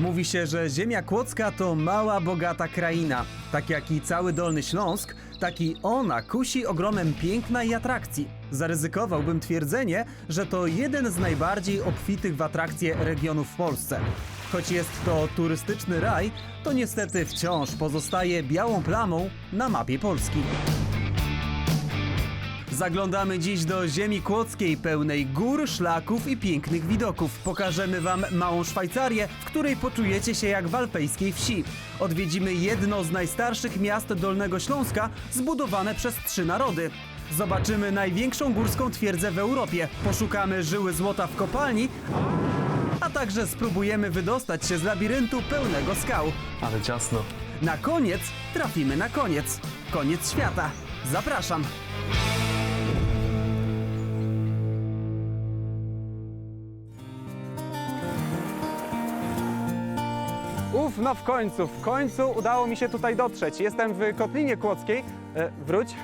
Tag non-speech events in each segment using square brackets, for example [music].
Mówi się, że ziemia kłodzka to mała, bogata kraina. Tak jak i cały Dolny Śląsk, tak i ona kusi ogromem piękna i atrakcji. Zaryzykowałbym twierdzenie, że to jeden z najbardziej obfitych w atrakcje regionów w Polsce. Choć jest to turystyczny raj, to niestety wciąż pozostaje białą plamą na mapie Polski. Zaglądamy dziś do ziemi kłodzkiej, pełnej gór, szlaków i pięknych widoków. Pokażemy Wam małą Szwajcarię, w której poczujecie się jak w alpejskiej wsi. Odwiedzimy jedno z najstarszych miast Dolnego Śląska, zbudowane przez trzy narody. Zobaczymy największą górską twierdzę w Europie, poszukamy żyły złota w kopalni, a także spróbujemy wydostać się z labiryntu pełnego skał. Ale ciasno. Na koniec trafimy na koniec. Koniec świata. Zapraszam. Uf, no w końcu, w końcu udało mi się tutaj dotrzeć. Jestem w Kotlinie Kłodzkiej. E, wróć.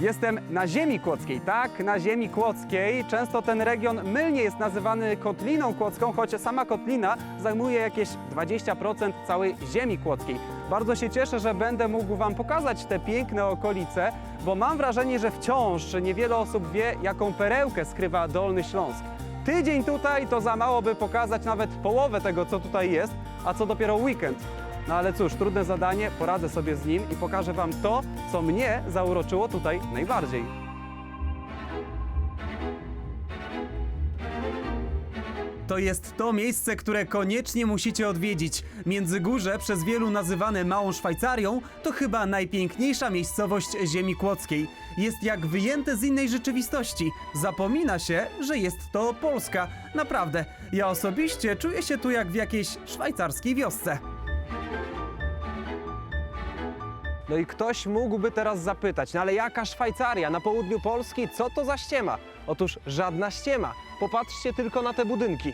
Jestem na ziemi kłodzkiej, tak, na ziemi kłodzkiej. Często ten region mylnie jest nazywany Kotliną Kłodzką, choć sama Kotlina zajmuje jakieś 20% całej ziemi kłodzkiej. Bardzo się cieszę, że będę mógł Wam pokazać te piękne okolice, bo mam wrażenie, że wciąż niewiele osób wie, jaką perełkę skrywa Dolny Śląsk. Tydzień tutaj to za mało, by pokazać nawet połowę tego, co tutaj jest, a co dopiero weekend. No ale cóż, trudne zadanie, poradzę sobie z nim i pokażę Wam to, co mnie zauroczyło tutaj najbardziej. To jest to miejsce, które koniecznie musicie odwiedzić. Międzygórze, przez wielu nazywane Małą Szwajcarią, to chyba najpiękniejsza miejscowość ziemi kłodzkiej. Jest jak wyjęte z innej rzeczywistości. Zapomina się, że jest to Polska. Naprawdę, ja osobiście czuję się tu jak w jakiejś szwajcarskiej wiosce. No i ktoś mógłby teraz zapytać, no ale jaka Szwajcaria na południu Polski, co to za ściema? Otóż żadna ściema. Popatrzcie tylko na te budynki.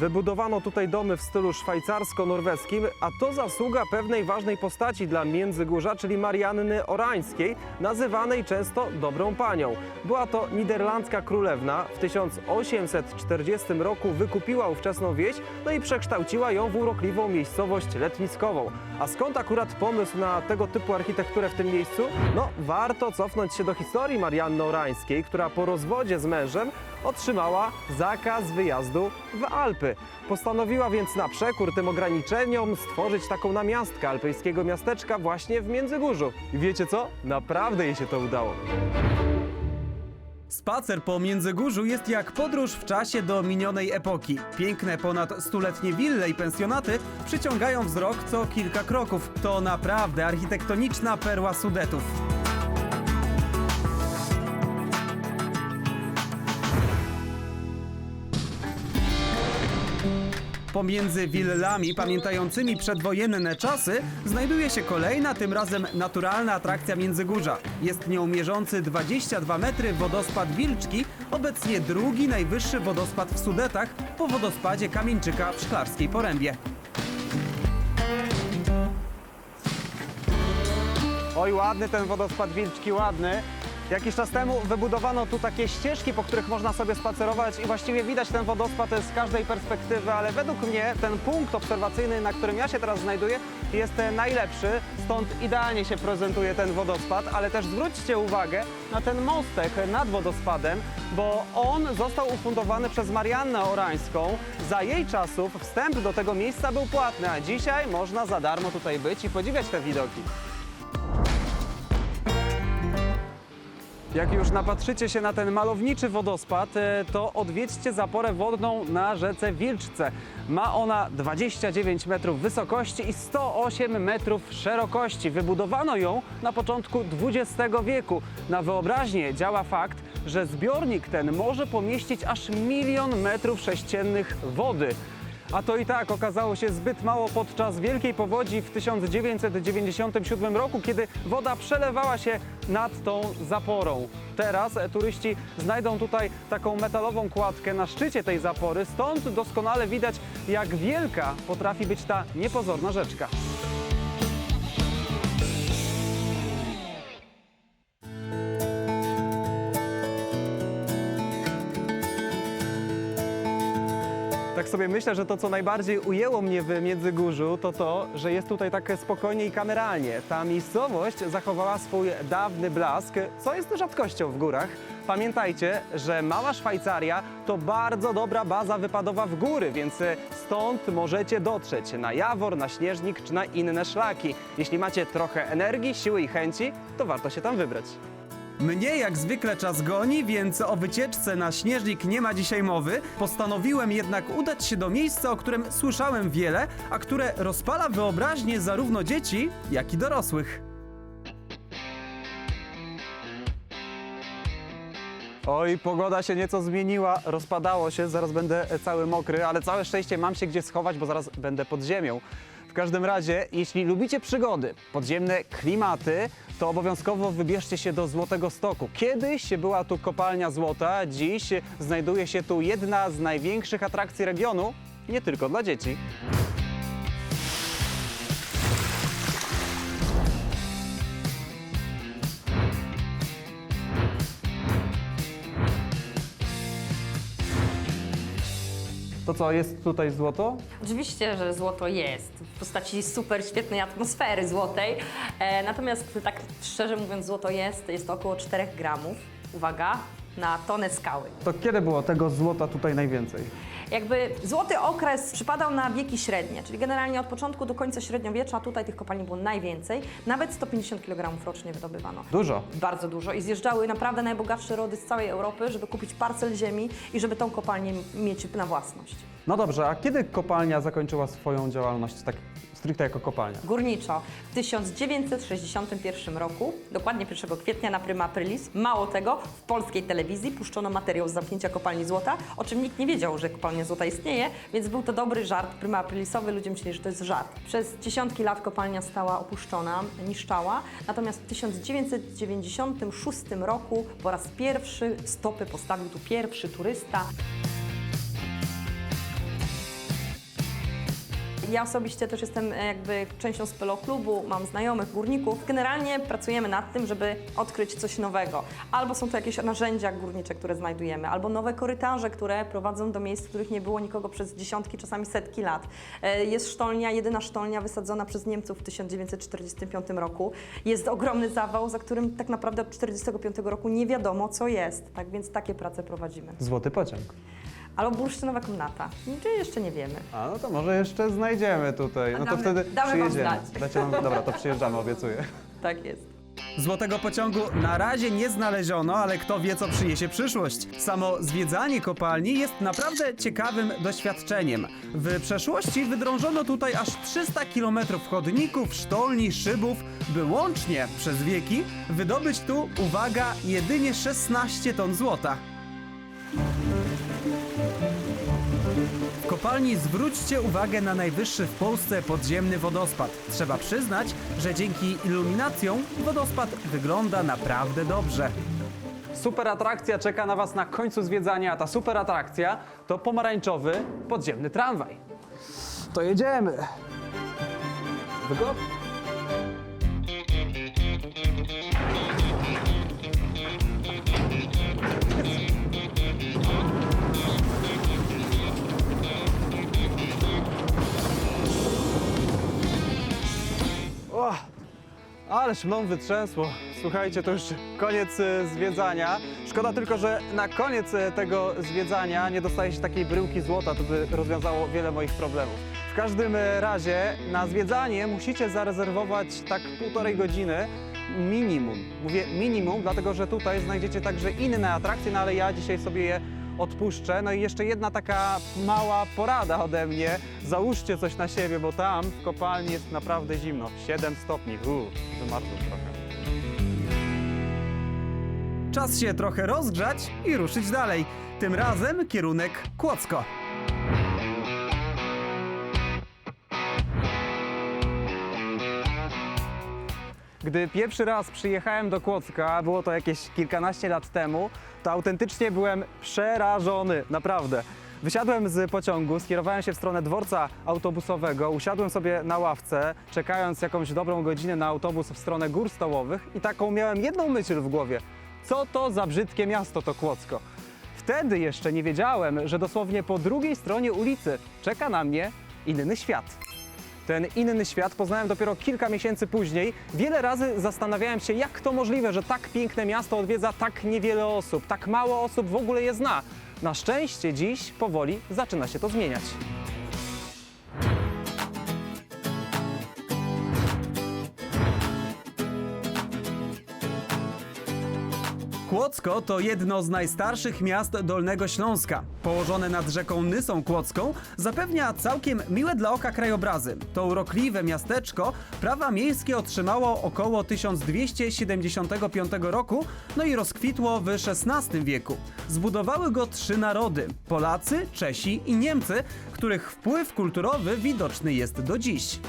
Wybudowano tutaj domy w stylu szwajcarsko-norweskim, a to zasługa pewnej ważnej postaci dla Międzygórza, czyli Marianny Orańskiej, nazywanej często Dobrą Panią. Była to niderlandzka królewna. W 1840 roku wykupiła ówczesną wieś, no i przekształciła ją w urokliwą miejscowość letniskową. A skąd akurat pomysł na tego typu architekturę w tym miejscu? No, warto cofnąć się do historii Marianny Orańskiej, która po rozwodzie z mężem otrzymała zakaz wyjazdu w Alpy. Postanowiła więc na przekór tym ograniczeniom stworzyć taką namiastkę alpejskiego miasteczka właśnie w Międzygórzu. I wiecie co? Naprawdę jej się to udało. Spacer po Międzygórzu jest jak podróż w czasie do minionej epoki. Piękne ponad stuletnie wille i pensjonaty przyciągają wzrok co kilka kroków. To naprawdę architektoniczna perła Sudetów. Pomiędzy willami pamiętającymi przedwojenne czasy znajduje się kolejna, tym razem naturalna atrakcja Międzygórza. Jest nią mierzący 22 metry wodospad Wilczki, obecnie drugi najwyższy wodospad w Sudetach po wodospadzie Kamieńczyka w Szklarskiej Porębie. Oj, ładny ten wodospad Wilczki, ładny. Jakiś czas temu wybudowano tu takie ścieżki, po których można sobie spacerować i właściwie widać ten wodospad z każdej perspektywy, ale według mnie ten punkt obserwacyjny, na którym ja się teraz znajduję, jest e, najlepszy, stąd idealnie się prezentuje ten wodospad, ale też zwróćcie uwagę na ten mostek nad wodospadem, bo on został ufundowany przez Mariannę Orańską. Za jej czasów wstęp do tego miejsca był płatny, a dzisiaj można za darmo tutaj być i podziwiać te widoki. Jak już napatrzycie się na ten malowniczy wodospad, e, to odwiedźcie zaporę wodną na rzece Wilczce. Ma ona 29 metrów wysokości i 108 metrów szerokości. Wybudowano ją na początku XX wieku. Na wyobraźnię działa fakt, że zbiornik ten może pomieścić aż milion metrów sześciennych wody. A to i tak okazało się zbyt mało podczas wielkiej powodzi w 1997 roku, kiedy woda przelewała się nad tą zaporą. Teraz turyści znajdą tutaj taką metalową kładkę na szczycie tej zapory, stąd doskonale widać, jak wielka potrafi być ta niepozorna rzeczka. Tak sobie myślę, że to, co najbardziej ujęło mnie w Międzygórzu, to to, że jest tutaj tak spokojnie i kameralnie. Ta miejscowość zachowała swój dawny blask, co jest rzadkością w górach. Pamiętajcie, że Mała Szwajcaria to bardzo dobra baza wypadowa w góry, więc stąd możecie dotrzeć na Jawor, na Śnieżnik czy na inne szlaki. Jeśli macie trochę energii, siły i chęci, to warto się tam wybrać. Mnie jak zwykle czas goni, więc o wycieczce na śnieżnik nie ma dzisiaj mowy. Postanowiłem jednak udać się do miejsca, o którym słyszałem wiele, a które rozpala wyobraźnię zarówno dzieci, jak i dorosłych. Oj, pogoda się nieco zmieniła, rozpadało się, zaraz będę cały mokry, ale całe szczęście mam się gdzie schować, bo zaraz będę pod ziemią. Każdym razie, jeśli lubicie przygody, podziemne klimaty, to obowiązkowo wybierzcie się do Złotego Stoku. Kiedyś była tu kopalnia złota, dziś znajduje się tu jedna z największych atrakcji regionu, nie tylko dla dzieci. To co, jest tutaj złoto? Oczywiście, że złoto jest w postaci super świetnej atmosfery złotej. E, natomiast tak szczerze mówiąc, złoto jest, jest to około 4 gramów. Uwaga, na tonę skały. To kiedy było tego złota tutaj najwięcej? Jakby złoty okres przypadał na wieki średnie, czyli generalnie od początku do końca średniowiecza tutaj tych kopalni było najwięcej. Nawet 150 kg rocznie wydobywano. Dużo. Bardzo dużo i zjeżdżały naprawdę najbogatsze rody z całej Europy, żeby kupić parcel ziemi i żeby tą kopalnię mieć na własność. No dobrze, a kiedy kopalnia zakończyła swoją działalność tak stricte jako kopalnia? Górniczo w 1961 roku, dokładnie 1 kwietnia na Prima Aprilis, mało tego, w polskiej telewizji puszczono materiał z zamknięcia kopalni złota, o czym nikt nie wiedział, że kopalnia złota istnieje, więc był to dobry żart Prima Aprilisowy, ludzie myśleli, że to jest żart. Przez dziesiątki lat kopalnia stała opuszczona, niszczała, natomiast w 1996 roku po raz pierwszy stopy postawił tu pierwszy turysta. Ja osobiście też jestem e, jakby częścią Spelo Klubu, mam znajomych górników. Generalnie pracujemy nad tym, żeby odkryć coś nowego. Albo są to jakieś narzędzia górnicze, które znajdujemy, albo nowe korytarze, które prowadzą do miejsc, w których nie było nikogo przez dziesiątki, czasami setki lat. E, Jest sztolnia, jedyna sztolnia wysadzona przez Niemców w 1945 roku. Jest ogromny zawał, za którym tak naprawdę od 1945 roku nie wiadomo, co jest. Tak więc takie prace prowadzimy. Złoty pociąg. Albo bursztynowa komnata. Czy jeszcze nie wiemy. A no to może jeszcze znajdziemy tutaj. No to Damy- wtedy damy wam przyjedziemy. znać. Dacie nam, dobra, to przyjeżdżamy, obiecuję. [laughs] Tak jest. Złotego pociągu na razie nie znaleziono, ale kto wie, co przyniesie przyszłość. Samo zwiedzanie kopalni jest naprawdę ciekawym doświadczeniem. W przeszłości wydrążono tutaj aż 300 km chodników, sztolni, szybów, by łącznie przez wieki wydobyć tu, uwaga, jedynie 16 ton złota. W kopalni zwróćcie uwagę na najwyższy w Polsce podziemny wodospad. Trzeba przyznać, że dzięki iluminacjom wodospad wygląda naprawdę dobrze. Super atrakcja czeka na Was na końcu zwiedzania, a ta super atrakcja to pomarańczowy podziemny tramwaj. To jedziemy. Wygodnie. Ależ mną wytrzęsło. Słuchajcie, to już koniec e, zwiedzania. Szkoda tylko, że na koniec e, tego zwiedzania nie dostaje się takiej bryłki złota, to by rozwiązało wiele moich problemów. W każdym e, razie na zwiedzanie musicie zarezerwować tak półtorej godziny minimum. Mówię minimum, dlatego że tutaj znajdziecie także inne atrakcje, no ale ja dzisiaj sobie je odpuszczę. No i jeszcze jedna taka mała porada ode mnie. Załóżcie coś na siebie, bo tam w kopalni jest naprawdę zimno. 7 stopni. Uuu, wymarzłem trochę. Czas się trochę rozgrzać i ruszyć dalej. Tym razem kierunek Kłodzko. Gdy pierwszy raz przyjechałem do Kłodzka, było to jakieś kilkanaście lat temu, to autentycznie byłem przerażony, naprawdę. Wysiadłem z pociągu, skierowałem się w stronę dworca autobusowego, usiadłem sobie na ławce, czekając jakąś dobrą godzinę na autobus w stronę gór stołowych i taką miałem jedną myśl w głowie. Co to za brzydkie miasto to Kłodzko? Wtedy jeszcze nie wiedziałem, że dosłownie po drugiej stronie ulicy czeka na mnie inny świat. Ten inny świat poznałem dopiero kilka miesięcy później. Wiele razy zastanawiałem się, jak to możliwe, że tak piękne miasto odwiedza tak niewiele osób, tak mało osób w ogóle je zna. Na szczęście dziś powoli zaczyna się to zmieniać. Kłodzko to jedno z najstarszych miast Dolnego Śląska. Położone nad rzeką Nysą Kłodzką zapewnia całkiem miłe dla oka krajobrazy. To urokliwe miasteczko prawa miejskie otrzymało około 1275 roku, no i rozkwitło w XVI wieku. Zbudowały go trzy narody: Polacy, Czesi i Niemcy, których wpływ kulturowy widoczny jest do dziś.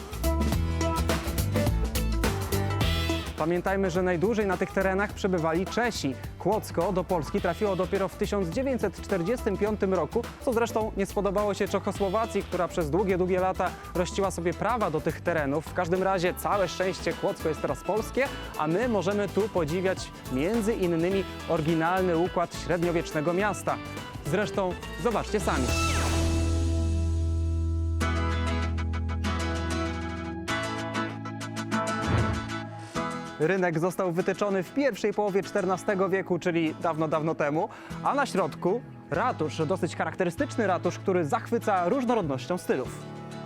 Pamiętajmy, że najdłużej na tych terenach przebywali Czesi. Kłodzko do Polski trafiło dopiero w 1945 roku, co zresztą nie spodobało się Czechosłowacji, która przez długie, długie lata rościła sobie prawa do tych terenów. W każdym razie całe szczęście Kłodzko jest teraz polskie, a my możemy tu podziwiać między innymi oryginalny układ średniowiecznego miasta. Zresztą zobaczcie sami. Rynek został wytyczony w pierwszej połowie XIV wieku, czyli dawno, dawno temu, a na środku ratusz, dosyć charakterystyczny ratusz, który zachwyca różnorodnością stylów.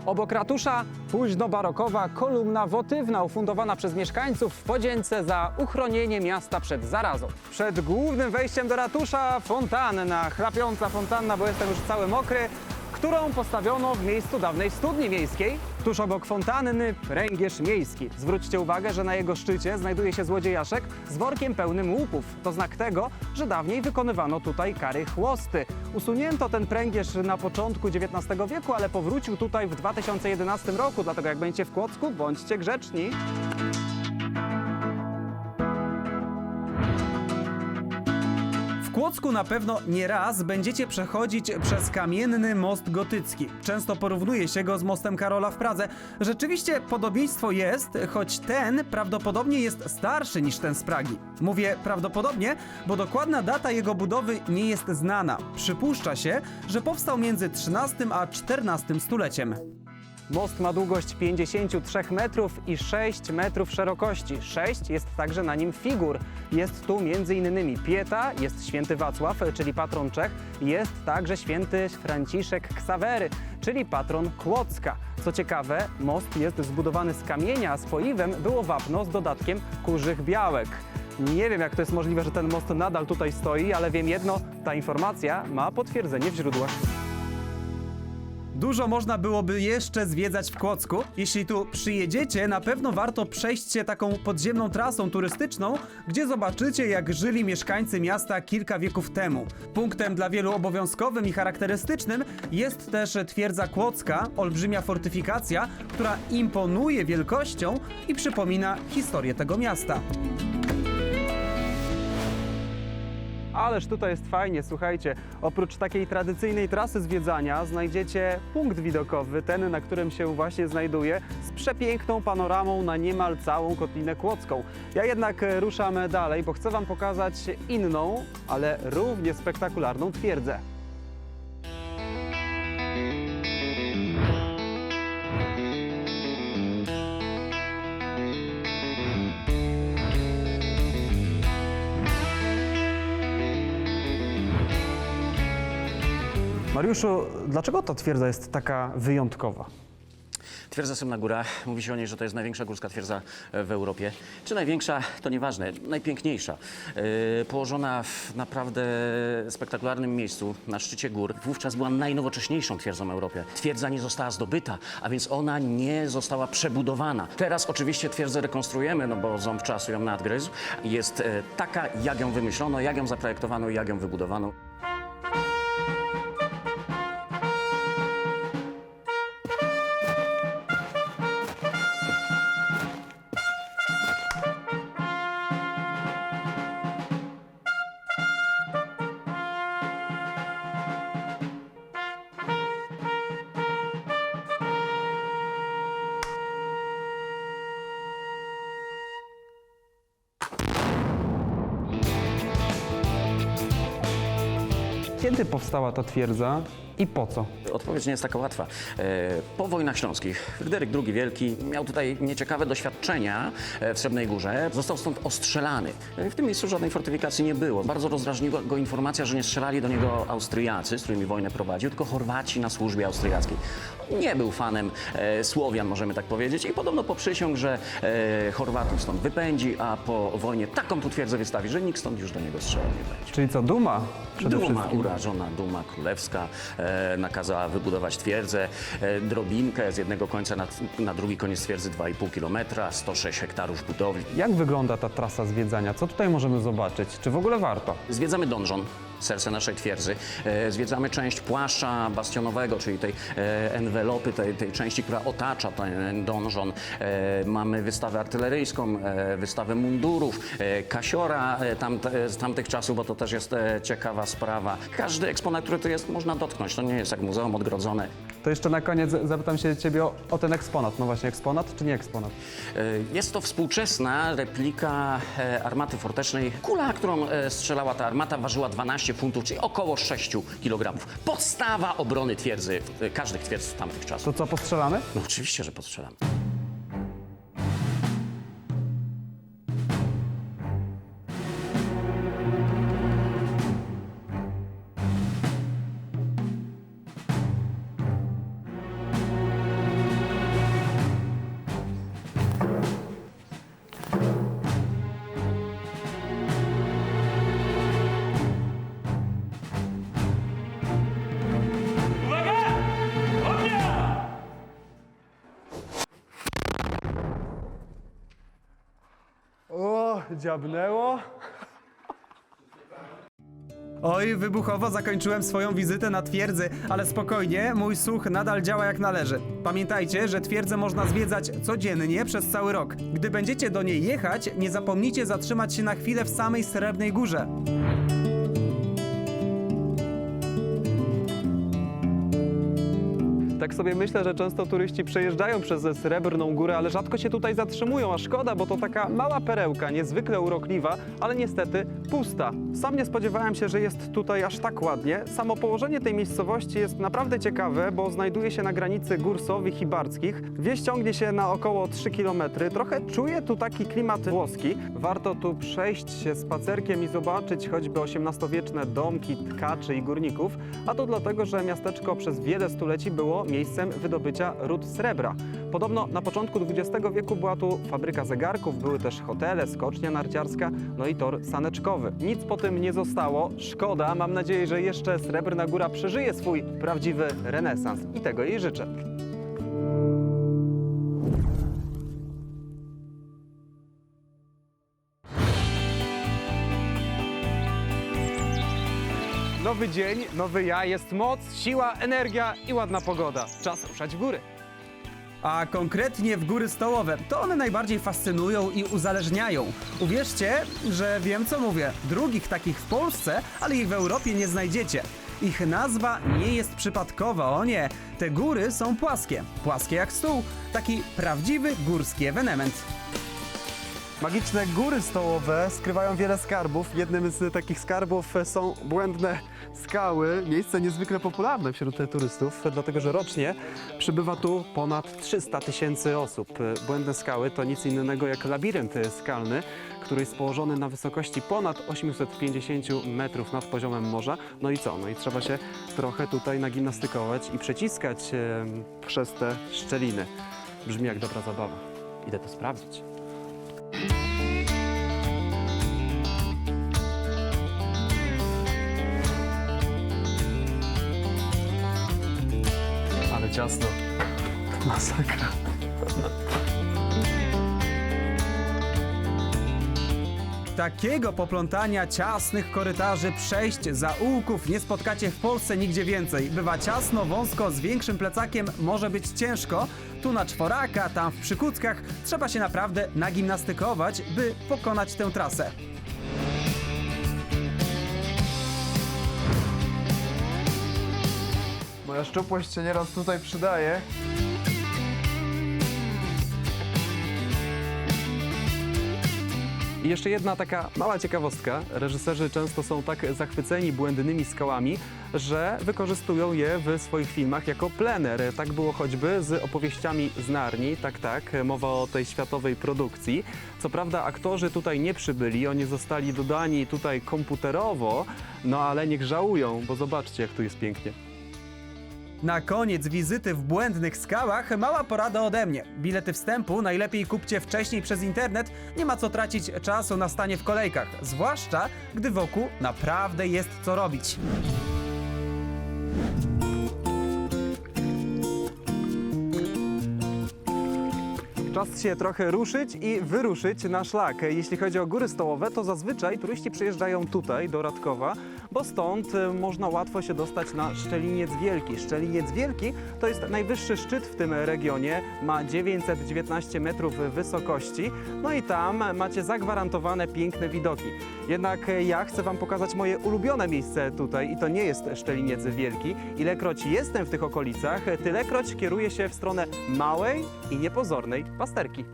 Obok ratusza późno-barokowa kolumna wotywna ufundowana przez mieszkańców w podzięce za uchronienie miasta przed zarazą. Przed głównym wejściem do ratusza fontanna, chrapiąca fontanna, bo jestem już cały mokry, którą postawiono w miejscu dawnej studni miejskiej. Tuż obok fontanny pręgierz miejski. Zwróćcie uwagę, że na jego szczycie znajduje się złodziejaszek z workiem pełnym łupów. To znak tego, że dawniej wykonywano tutaj kary chłosty. Usunięto ten pręgierz na początku XIX wieku, ale powrócił tutaj w 2011 roku, dlatego jak będziecie w Kłodzku, bądźcie grzeczni. W Kłodzku na pewno nie raz będziecie przechodzić przez kamienny most gotycki. Często porównuje się go z mostem Karola w Pradze. Rzeczywiście podobieństwo jest, choć ten prawdopodobnie jest starszy niż ten z Pragi. Mówię prawdopodobnie, bo dokładna data jego budowy nie jest znana. Przypuszcza się, że powstał między XIII a XIV stuleciem. Most ma długość 53 metrów i 6 metrów szerokości. 6 jest także na nim figur. Jest tu m.in. Pieta, jest święty Wacław, czyli patron Czech, jest także święty Franciszek Ksawery, czyli patron Kłodzka. Co ciekawe, most jest zbudowany z kamienia, a spoiwem było wapno z dodatkiem kurzych białek. Nie wiem, jak to jest możliwe, że ten most nadal tutaj stoi, ale wiem jedno, ta informacja ma potwierdzenie w źródłach. Dużo można byłoby jeszcze zwiedzać w Kłodzku. Jeśli tu przyjedziecie, na pewno warto przejść się taką podziemną trasą turystyczną, gdzie zobaczycie, jak żyli mieszkańcy miasta kilka wieków temu. Punktem dla wielu obowiązkowym i charakterystycznym jest też twierdza Kłodzka, olbrzymia fortyfikacja, która imponuje wielkością i przypomina historię tego miasta. Ależ tutaj jest fajnie, słuchajcie. Oprócz takiej tradycyjnej trasy zwiedzania znajdziecie punkt widokowy, ten na którym się właśnie znajduję, z przepiękną panoramą na niemal całą Kotlinę Kłodzką. Ja jednak e, ruszam dalej, bo chcę Wam pokazać inną, ale równie spektakularną twierdzę. Mariuszu, dlaczego ta twierdza jest taka wyjątkowa? Twierdza Symna Góra, mówi się o niej, że to jest największa górska twierdza e, w Europie. Czy największa, to nieważne, najpiękniejsza. E, Położona w naprawdę spektakularnym miejscu, na szczycie gór. Wówczas była najnowocześniejszą twierdzą w Europie. Twierdza nie została zdobyta, a więc ona nie została przebudowana. Teraz oczywiście twierdzę rekonstruujemy, no bo ząb czasu ją nadgryzł. Jest e, taka, jak ją wymyślono, jak ją zaprojektowano i jak ją wybudowano. Kiedy powstała ta twierdza i po co? Odpowiedź nie jest taka łatwa. E, Po wojnach śląskich Fryderyk II Wielki miał tutaj nieciekawe doświadczenia e, w Srebrnej Górze. Został stąd ostrzelany. E, W tym miejscu żadnej fortyfikacji nie było. Bardzo rozdrażniła go informacja, że nie strzelali do niego Austriacy, z którymi wojnę prowadził, tylko Chorwaci na służbie austriackiej. Nie był fanem e, Słowian, możemy tak powiedzieć, i podobno poprzysiągł, że e, Chorwatów stąd wypędzi, a po wojnie taką tu twierdzę wystawi, że nikt stąd już do niego strzelał nie będzie. Czyli co, duma przede Duma, wszystkim? urażona duma królewska e, nakazała wybudować twierdzę, e, drobinkę z jednego końca na, na drugi koniec twierdzy 2,5 km, 106 hektarów budowli. Jak wygląda ta trasa zwiedzania? Co tutaj możemy zobaczyć? Czy w ogóle warto? Zwiedzamy donżon, serce naszej twierdzy. E, zwiedzamy część płaszcza bastionowego, czyli tej e, envelopy, tej, tej części, która otacza ten donżon. E, mamy wystawę artyleryjską, wystawę mundurów, kasiora tam, z tamtych czasów, bo to też jest ciekawa sprawa. Każdy eksponat, który tu jest, można dotknąć. To nie jest jak muzeum odgrodzone. To jeszcze na koniec zapytam się ciebie o, o ten eksponat. No właśnie, eksponat czy nie eksponat? Jest to współczesna replika armaty fortecznej. Kula, którą strzelała ta armata, ważyła 12 funtów, czyli około 6 kg. Podstawa obrony twierdzy, e, każdych twierdz tamtych czasów. To co, postrzelamy? No oczywiście, że postrzelam. Dziabnęło. Oj, wybuchowo zakończyłem swoją wizytę na twierdzy, ale spokojnie, mój słuch nadal działa jak należy. Pamiętajcie, że twierdzę można zwiedzać codziennie przez cały rok. Gdy będziecie do niej jechać, nie zapomnijcie zatrzymać się na chwilę w samej Srebrnej Górze. Tak sobie myślę, że często turyści przejeżdżają przez Srebrną Górę, ale rzadko się tutaj zatrzymują, a szkoda, bo to taka mała perełka, niezwykle urokliwa, ale niestety pusta. Sam nie spodziewałem się, że jest tutaj aż tak ładnie. Samo położenie tej miejscowości jest naprawdę ciekawe, bo znajduje się na granicy gór Sowych i Barckich. Wieś ciągnie się na około 3 km. Trochę czuję tu taki klimat włoski. Warto tu przejść się spacerkiem i zobaczyć choćby XVIII-wieczne domki tkaczy i górników, a to dlatego, że miasteczko przez wiele stuleci było miejscem wydobycia ród srebra. Podobno na początku XX wieku była tu fabryka zegarków, były też hotele, skocznia narciarska, no i tor saneczkowy. Nic po tym nie zostało. Szkoda, mam nadzieję, że jeszcze Srebrna Góra przeżyje swój prawdziwy renesans i tego jej życzę. Nowy dzień, nowy ja, jest moc, siła, energia i ładna pogoda. Czas ruszać w góry. A konkretnie w góry stołowe. To one najbardziej fascynują i uzależniają. Uwierzcie, że wiem co mówię. Drugich takich w Polsce, ale ich w Europie nie znajdziecie. Ich nazwa nie jest przypadkowa, o nie. Te góry są płaskie. Płaskie jak stół. Taki prawdziwy górski ewenement. Magiczne góry stołowe skrywają wiele skarbów. Jednym z takich skarbów są błędne skały. Miejsce niezwykle popularne wśród turystów, dlatego że rocznie przybywa tu ponad 300 tysięcy osób. Błędne skały to nic innego jak labirynt skalny, który jest położony na wysokości ponad 850 metrów nad poziomem morza. No i co? No i trzeba się trochę tutaj nagimnastykować i przeciskać przez te szczeliny. Brzmi jak dobra zabawa. Idę to sprawdzić. あれジャズの。まさか。Takiego poplątania ciasnych korytarzy, przejść, zaułków nie spotkacie w Polsce nigdzie więcej. Bywa ciasno, wąsko, z większym plecakiem może być ciężko. Tu na czworaka, tam w przykuckach trzeba się naprawdę nagimnastykować, by pokonać tę trasę. Moja szczupłość się nieraz tutaj przydaje. I jeszcze jedna taka mała ciekawostka. Reżyserzy często są tak zachwyceni błędnymi skałami, że wykorzystują je w swoich filmach jako plener. Tak było choćby z opowieściami z Narni, tak, tak, mowa o tej światowej produkcji. Co prawda aktorzy tutaj nie przybyli, oni zostali dodani tutaj komputerowo, no ale niech żałują, bo zobaczcie jak tu jest pięknie. Na koniec wizyty w błędnych skałach mała porada ode mnie. Bilety wstępu najlepiej kupcie wcześniej przez internet, nie ma co tracić czasu na stanie w kolejkach, zwłaszcza gdy wokół naprawdę jest co robić. Czas się trochę ruszyć i wyruszyć na szlak. Jeśli chodzi o góry stołowe, to zazwyczaj turyści przyjeżdżają tutaj, do Radkowa, bo stąd e, można łatwo się dostać na Szczeliniec Wielki. Szczeliniec Wielki to jest najwyższy szczyt w tym regionie, ma 919 metrów wysokości, no i tam macie zagwarantowane piękne widoki. Jednak e, ja chcę Wam pokazać moje ulubione miejsce tutaj i to nie jest Szczeliniec Wielki. Ilekroć jestem w tych okolicach, tylekroć kieruję się w stronę małej i niepozornej pasterki.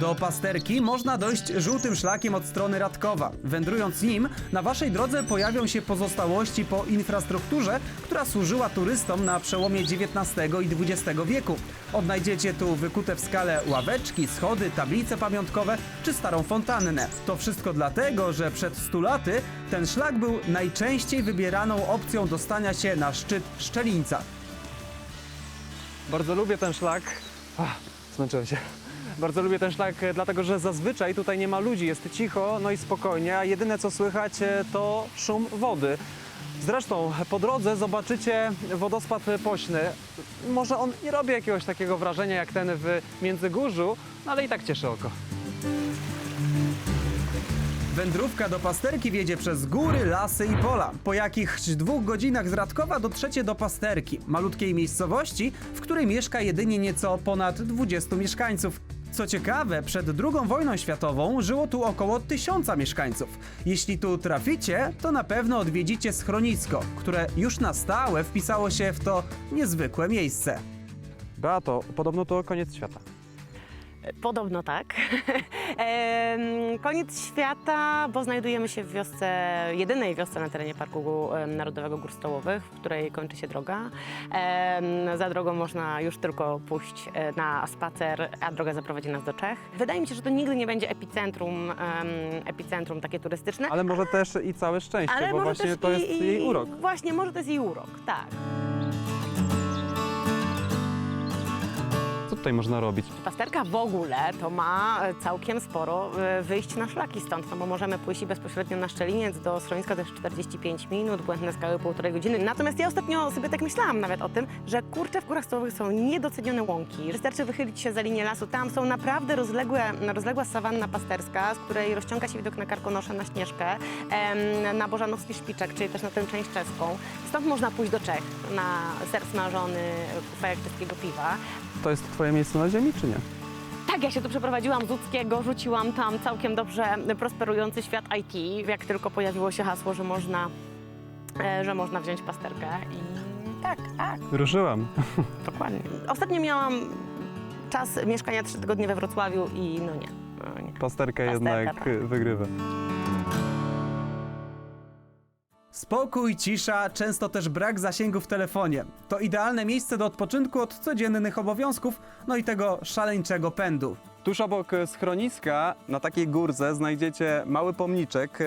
Do pasterki można dojść żółtym szlakiem od strony Radkowa. Wędrując nim, na waszej drodze pojawią się pozostałości po infrastrukturze, która służyła turystom na przełomie XIX i XX wieku. Odnajdziecie tu wykute w skale ławeczki, schody, tablice pamiątkowe czy starą fontannę. To wszystko dlatego, że przed 100 laty ten szlak był najczęściej wybieraną opcją dostania się na szczyt Szczelińca. Bardzo lubię ten szlak. Ach, zmęczyłem się. Bardzo lubię ten szlak, e, dlatego że zazwyczaj tutaj nie ma ludzi, jest cicho, no i spokojnie, a jedyne co słychać e, to szum wody. Zresztą po drodze zobaczycie wodospad Pośny. Może on nie robi jakiegoś takiego wrażenia jak ten w Międzygórzu, no ale i tak cieszy oko. Wędrówka do pasterki wiedzie przez góry, lasy i pola. Po jakichś dwóch godzinach z Radkowa dotrzecie do pasterki, malutkiej miejscowości, w której mieszka jedynie nieco ponad 20 mieszkańców. Co ciekawe, przed II wojną światową żyło tu około tysiąca mieszkańców. Jeśli tu traficie, to na pewno odwiedzicie schronisko, które już na stałe wpisało się w to niezwykłe miejsce. Beato, podobno to koniec świata. Podobno tak. [laughs] Koniec świata, bo znajdujemy się w wiosce, jedynej wiosce na terenie Parku Narodowego Gór Stołowych, w której kończy się droga. Za drogą można już tylko pójść e, na spacer, a droga zaprowadzi nas do Czech. Wydaje mi się, że to nigdy nie będzie epicentrum, epicentrum takie turystyczne. Ale może też i całe szczęście, bo może właśnie to jest i- jej urok. Właśnie, może to jest jej urok, tak. Tutaj można robić? Pasterka w ogóle to ma e, całkiem sporo e, wyjść na szlaki stąd, no bo możemy pójść bezpośrednio na Szczeliniec, do schroniska to jest 45 minut, błędne skały półtorej godziny. Natomiast ja ostatnio sobie tak myślałam nawet o tym, że kurczę w Górach Stołowych są niedocenione łąki. Wystarczy wychylić się za linię lasu, tam są naprawdę rozległe, rozległa sawanna pasterska, z której rozciąga się widok na Karkonosze, na Śnieżkę, na Bożanowski Szpiczek, czyli też na tę część czeską. Stąd można pójść do Czech na ser smażony, kufajek czeskiego piwa. To jest twoje miejsce na ziemi, czy nie? Tak, ja się tu przeprowadziłam z Łódzkiego, rzuciłam tam całkiem dobrze prosperujący świat IT, jak tylko pojawiło się hasło, że można, e, że można wziąć pasterkę i tak, tak, Ruszyłam. [laughs] dokładnie. Ostatnio miałam czas mieszkania trzy tygodnie we Wrocławiu i no nie, no nie. Pasterka, Pasterka, jednak tak. wygrywa. Spokój, cisza, często też brak zasięgu w telefonie. To idealne miejsce do odpoczynku od codziennych obowiązków, no i tego szaleńczego pędu. Tuż obok schroniska, na takiej górce, znajdziecie mały pomniczek.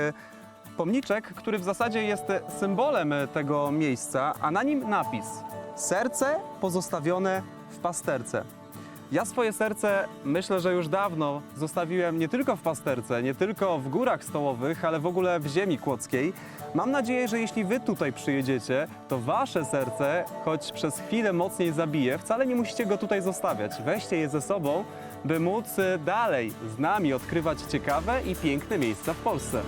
Pomniczek, który w zasadzie jest symbolem tego miejsca, a na nim napis: Serce pozostawione w pasterce. Ja swoje serce myślę, że już dawno zostawiłem nie tylko w pasterce, nie tylko w górach stołowych, ale w ogóle w ziemi kłodzkiej. Mam nadzieję, że jeśli wy tutaj przyjedziecie, to wasze serce, choć przez chwilę mocniej zabije, wcale nie musicie go tutaj zostawiać. Weźcie je ze sobą, by móc e, dalej z nami odkrywać ciekawe i piękne miejsca w Polsce.